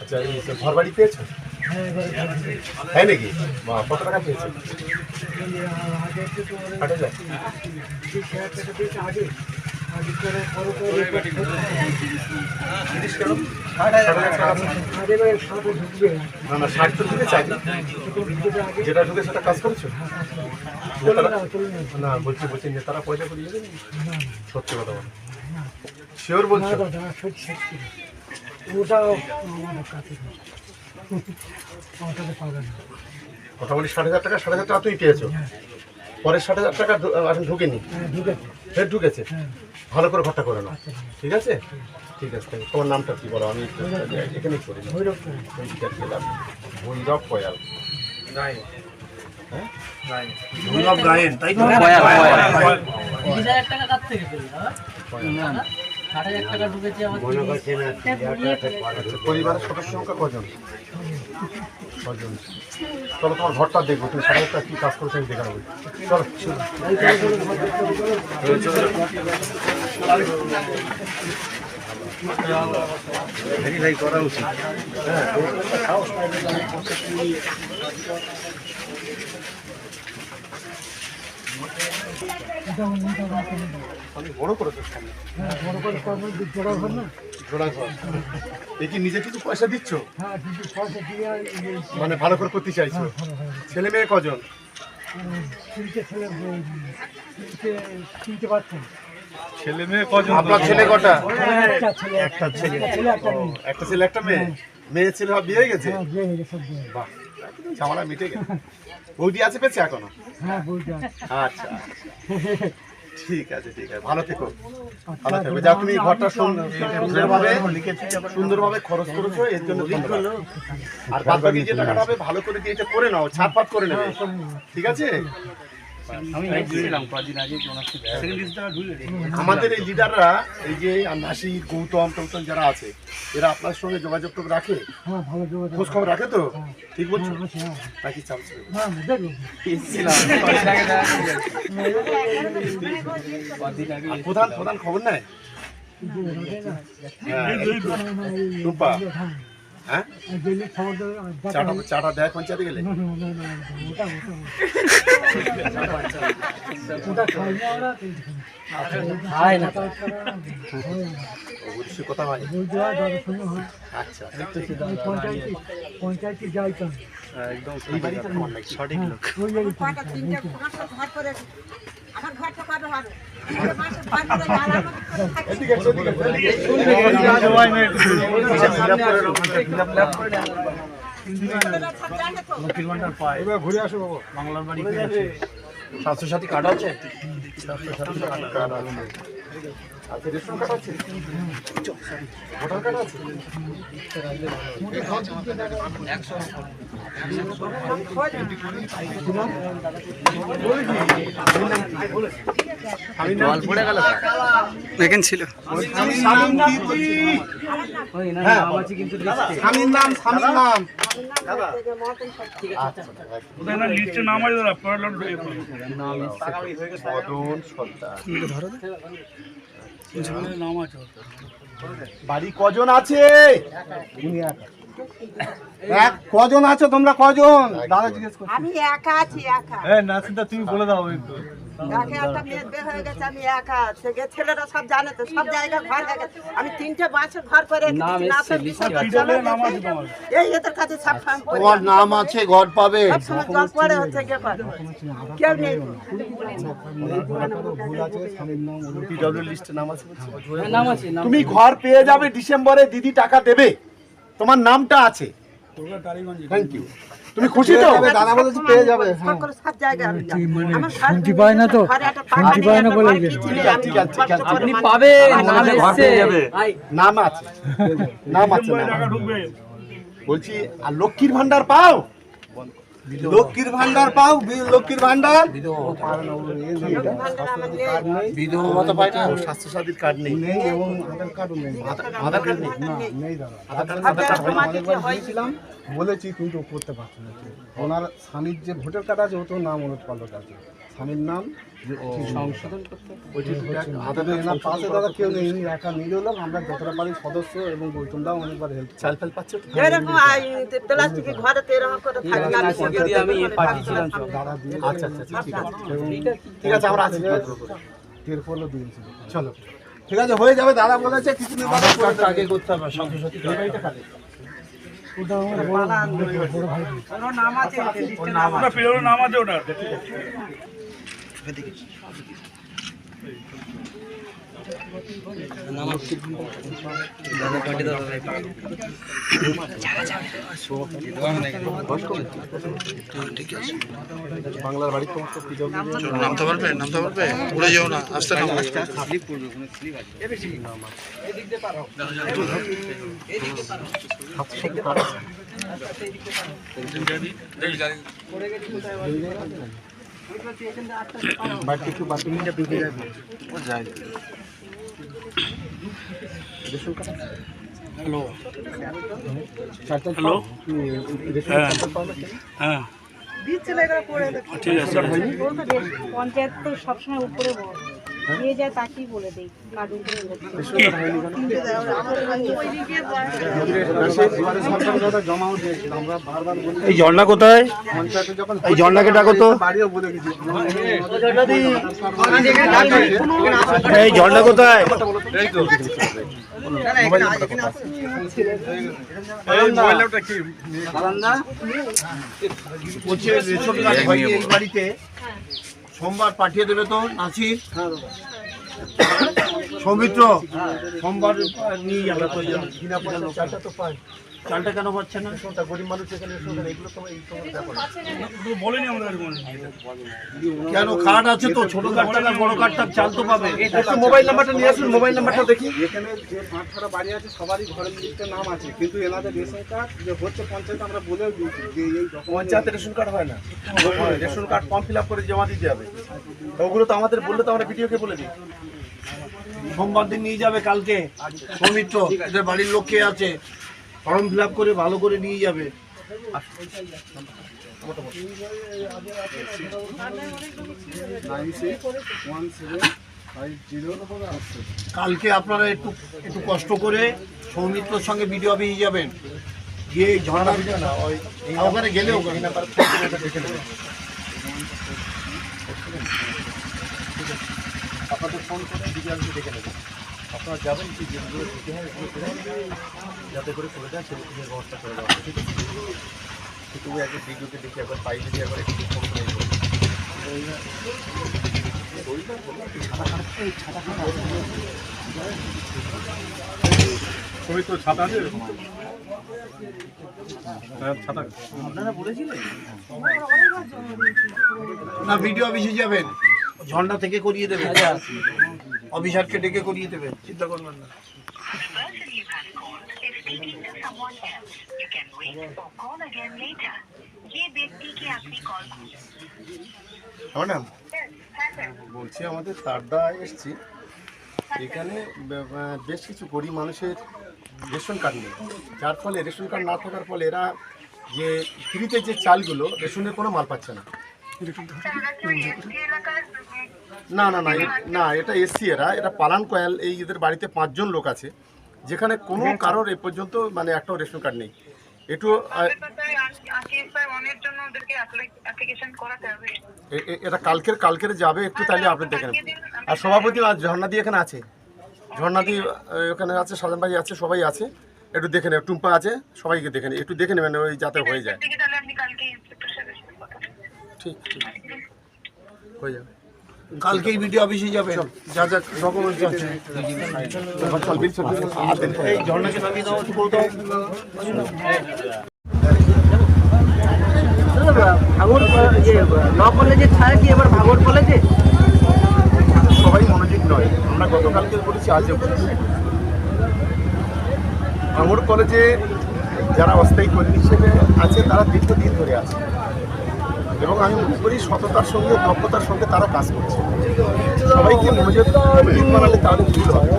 আচ্ছা ঘর বাড়ি পেয়েছ তাই নাকি? কত টাকা পেয়েছ না না তো যেটা ঢুকে সেটা কাজ করেছ? না, বলছি বলছি, নেতারা পয়সা করে দেবেন সত্যি কথা বলো। শিওর বলছো? ওটাও না মোটামুটি ষাট হাজার টাকা ষাট হাজার টাকা তুমি পেয়েছ। পরের ষাট হাজার টাকা ঢু- ঢুকেনি। হ্যাঁ ঢুকেছে। ফের ঢুকেছে। হ্যাঁ। ভালো করে ঘরটা করে নাও। আচ্ছা ঠিক আছে? ঠিক আছে তোমার নামটা কি বলো? আমি এখানেই করি না। ভৈরব কয়াল ভৈরব গায়েন। তাই তো? হাজার টাকা থেকে আমার পরিবারের সদস্য সংখ্যা কজন? কজন? চলো তোমার ঘরটা দেখব তুমি সাড়ে কি কাজ করেছ আমি দেখে চলো। ভেরিফাই করা উচিত এটা উন্নত আমার কোনো নেই। কি নিজে কিছু পয়সা মানে ভালো করে করতে চাইছো? ছেলে মেয়ে কজন? ছেলে মেয়ে কজন? আপনার ছেলে কটা? একটা ছেলে। একটা ছেলে, একটা মেয়ে। মেয়ে ছেলে বিয়ে হয়ে গেছে গেছে? বাহ। ঝামেলা মিটে গেল। বৌদি আছে পেয়েছে এখনও? হ্যাঁ আচ্ছা ঠিক আছে ঠিক আছে। ভালো থেকো। ভালো থেকো। যা তুমি ঘরটা সুন্দর- সুন্দরভাবে সুন্দরভাবে খরচ করেছ এর জন্য আর বাদ বাকি যে টাকাটা হবে ভালো করে দিয়ে এটা করে নাও ছাড়পাট করে নেবে। ঠিক আছে? আমাদের এই লিডাররা এই যে নাসির গৌতম টৌতম যারা আছে এরা আপনার সঙ্গে যোগাযোগ রাখে? হ্যাঁ ভালো যোগাযোগ খোঁজ খবর রাখে তো? ঠিক বলছো? হ্যাঁ, হ্যাঁ। নাকি হ্যাঁ প্রধান প্রধান খবর নেয়? না। হ্যাঁ? চাটা দেয় পঞ্চায়েতে গেলে? কথা হয়। আচ্ছা। পঞ্চায়েতে যাই একদম বাড়িটা তোমার সঠিক লোক। বাড়ি পেয়েছে স্বাস্থ্য সাথী কার্ড আছে? স্বাস্থ্য সাথী কার্ড আছে। আচ্ছা রেশন কার্ড আছে ভোটার কার্ড আছে ছিল স্বামীর নাম স্বামীর নাম লিস্টে নাম আছে দাদা সর্দার বাড়ি কজন আছে? এক কজন আছো তোমরা কজন? দাদা জিজ্ঞেস করো আমি একা আছি একা। হ্যাঁ নাসিদা তুমি বলে দাও একটু। একা একটা মেয়ে বিয়ে হয়ে গেছে আমি একা থেকে ছেলেরা সব জানে তো সব জায়গায় ঘর হয়ে গেছে। আমি তিনটে ঘর করে। এই এদের কাছে সব তোমার নাম আছে ঘর পাবে? জল পড়ে হচ্ছে কে কেউ নেই। তুমি ঘর পেয়ে যাবে ডিসেম্বরে দিদি টাকা দেবে। তোমার নামটা আছে। থ্যাংক ইউ তুমি খুশি তো? দাদা বলেছে পেয়ে যাবে সকল সব জায়গায়। মানে আমার শুনতে পায় না তো? শুনতে পায় না বলে ঠিক আছে, ঠিক আছে, ঠিক আছে। আপনি পাবেন নাম নাম আছে নাম আছে। বলছি আর লক্ষ্মীর ভান্ডার পাও? লক্ষ্মীর ভান্ডার পাও? লক্ষ্মীর ভান্ডার? নেই। স্বাস্থ্য সাথীর কার্ড নেই। এবং আধার কার্ডও নেই। আধার কার্ড নেই? নেই। দাদা আধার কার্ড সব আধার কার্ড হয়। বলেছি কিন্তু করতে পারছি না। ওনার স্বামীর যে ভোটার কার্ড আছে ও তো নাম অনুট পাল্ট আছে। স্বামীর নাম সংশোধন করতে? এনার পাশে দাদা কেউ নেই একা লোক আমরা যতটা পারি সদস্য এবং অনেকবার হেল্প চাল ফাল পাচ্ছে এরকম প্লাস্টিকের ঘরে তো এরকম করে থাকি আমি সঙ্গে দিয়ে আমি পাঠিয়েছিলাম দাদা দিয়ে। আচ্ছা আচ্ছা আচ্ছা, ঠিক আছে। ঠিক আছে আমরা আছি। তিরপলও চলো। ঠিক আছে হয়ে যাবে দাদা বলেছে কিছু। আগে করতে হবে নাম আছে আছে। বাংলার বাড়ির নামতে পারবে নামতে পারবে উড়ে যাও না আস্তে নামো বাড়িতে একটু বাথরুমটা ঢুকে যাবে। ও যায়। হ্যালো। হ্যালো। করে দেখো। ঠিক আছে। পঞ্চায়েত তো সবসময় উপরে বড়। নিয়ে যায় তাকেই বলে দেই এই ঝর্ণা কোথায় এই ঝর্ণাকে ডাকো তো বাড়িও বলে গেছি এই ঝর্ণা কোথায় বলছে বাড়িতে সোমবার পাঠিয়ে দেবে তো নাসির? সৌমিত্র সোমবার নিয়ে যাবে বিনা পয়সা তো পাই চালটা কেন পাচ্ছে না? রেশনটা গরিব মানুষ এখানে রেশন এগুলো তো এই সমস্ত ব্যাপার। কেন কার্ড আছে তো? ছোট কার্ড টাকা বড় কার্ডটা চাল তো পাবে? একটু মোবাইল নাম্বারটা নিয়ে আসুন মোবাইল নাম্বারটা দেখি। এখানে যে পাঁচ ছটা বাড়ি আছে সবারই ঘরের লিস্টে নাম আছে। কিন্তু এনাদের রেশন কার্ড যে হচ্ছে পঞ্চায়েত আমরা বলেও দিয়েছি যে এই পঞ্চায়েতে রেশন কার্ড হয় না। Ration card form fill up করে জমা দিতে হবে। ওগুলো তো আমাদের বললে তো আমরা ভিডিওকে বলে দিই। সোমবার দিন নিয়ে যাবে কালকে। সৌমিত্র এদের বাড়ির লোক কে আছে? ফর্ম ফিল করে ভালো করে নিয়ে যাবে। কালকে আপনারা একটু একটু কষ্ট করে সৌমিত্রর সঙ্গে ভিডিও অফিসে যাবেন। গিয়ে ঝর্ণা ওখানে গেলে আপনাদের ফোন করে ডিটেলসে দেখে নেবেন আপনারা যাবেন কি? যাতে করে করে দেন সেরকম ব্যবস্থা করে দেওয়া হবে। ঠিক আছে? ওই একবার ভিডিওতে দেখে একবার পাইলে দিয়ে একবার একটু ফোন করে। ছবি তো ছাতা আছে? ছাতা। না ভিডিও অফিসে যাবেন। ঝর্ণা থেকে করিয়ে দেবেন। অভিসারকে ডেকে করিয়ে দেবে চিন্তা করবেন না। ম্যাডাম হ্যাঁ, বলছি আমাদের তারদা এসছি। এখানে বেশ কিছু গরিব মানুষের রেশন কার্ড নেই। যার ফলে রেশন কার্ড না থাকার ফলে এরা যে ফ্রিতে যে চালগুলো রেশনের কোনো মাল পাচ্ছে না। না না না না এটা এসছি এরা। এটা পালান কয়াল এই এদের বাড়িতে পাঁচজন লোক আছে। যেখানে কোনো কারোর এ পর্যন্ত মানে একটাও রেশন কার্ড নেই। একটু এটা কালকের কালকের যাবে একটু তাহলে আপনি দেখে নেবেন। আর সভাপতি আর ঝর্ণাদি এখানে আছে। ঝর্ণাদি ওখানে আছে সাজান ভাই আছে সবাই আছে। একটু দেখে নেবেন। টুম্পা আছে সবাইকে দেখে নেবেন। একটু দেখে নেবেন ওই যাতে হয়ে যায়। ঠিক ঠিক। হয়ে যাবে। কালকেই ভিডিও অফিসে যাবেন। যা যা ডকুমেন্টস আছে। এই ঝর্ণাকে নামিয়ে দাও একটু ল কলেজের ছায়া কি এবার ভাগর কলেজে সবাই মনোযোগ নয়। আমরা গতকালকে করেছি আজও করেছি। আমার কলেজে যারা অস্থায়ী কর্মী হিসেবে আছে তারা দীর্ঘদিন ধরে আছে। এবং আমি মনে করি সততার সঙ্গে, দক্ষতার সঙ্গে তারা কাজ করছে। সবাইকে মনোযোগ বানালে তাহলে ভুল হবে।